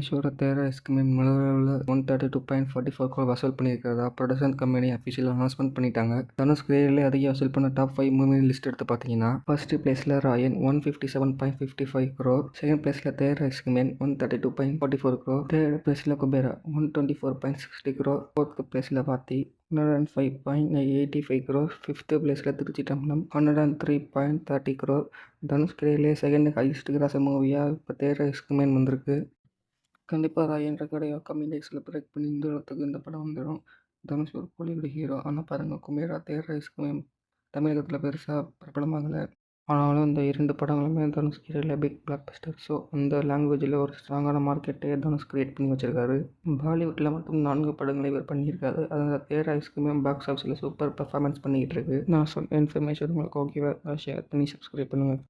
தனுஷோட தேர ஐஸ்கிரீம் முதல்ல one thirty two point forty four crore வசூல் பண்ணியிருக்கிறதா? ப்ரொடக்ஷன் கம்பெனி அஃபிஷியல் அனௌன்ஸ்மெண்ட் பண்ணிட்டாங்க. தனுஷ் கிரேடில் அதிக வசூல் பண்ண டாப் ஃபைவ் மூவி லிஸ்ட் எடுத்து பார்த்தீங்கன்னா ஃபர்ஸ்ட் பிளேஸில் Raayan one fifty seven point fifty five crore second பிளேஸில் Tere Ishk Mein one thirty two point forty four crore third பிளேஸில் Kubera one twenty four point sixty crore fourth பிளேஸில் Vaathi hundred and five point eighty five crore fifth பிளேஸில் Thiruchitrambalam hundred and three point thirty crore Dhanush கிரேலே second highest gross மூவியாக இப்போ தேர் ice cream வந்திருக்கு. கண்டிப்பாக ராயன் ரெக்கார்டை கம்மி டேஸில் பிரேக் பண்ணி இந்த இடத்துக்கு இந்த படம் வந்துடும் தனுஷ் ஒரு கோலிவுட் ஹீரோ ஆனால் பாருங்கள் குமேரா தேர் ரைஸ்க்குமே தமிழகத்தில் பெருசாக பிரபலமாகலை. ஆனாலும் இந்த இரண்டு படங்களுமே தனுஷ் கீரையில் பிக் பிளாக் பஸ்டர் ஸோ அந்த லாங்குவேஜில் ஒரு ஸ்ட்ராங்கான மார்க்கெட்டே தனுஷ் கிரியேட் பண்ணி வச்சிருக்காரு. பாலிவுட்டில் மட்டும் நான்கு படங்களை இவர் பண்ணியிருக்காரு. அதில் தேர் ஐஸ்க்குமே பாக்ஸ் ஆஃபீஸில் சூப்பர் பர்ஃபார்மன்ஸ் பண்ணிக்கிட்டு இருக்கு. நான் சொன்ன இன்ஃபர்மேஷன் உங்களுக்கு ஓகேவா ஷேர் பண்ணி சப்ஸ்கிரைப் பண்ணுங்கள்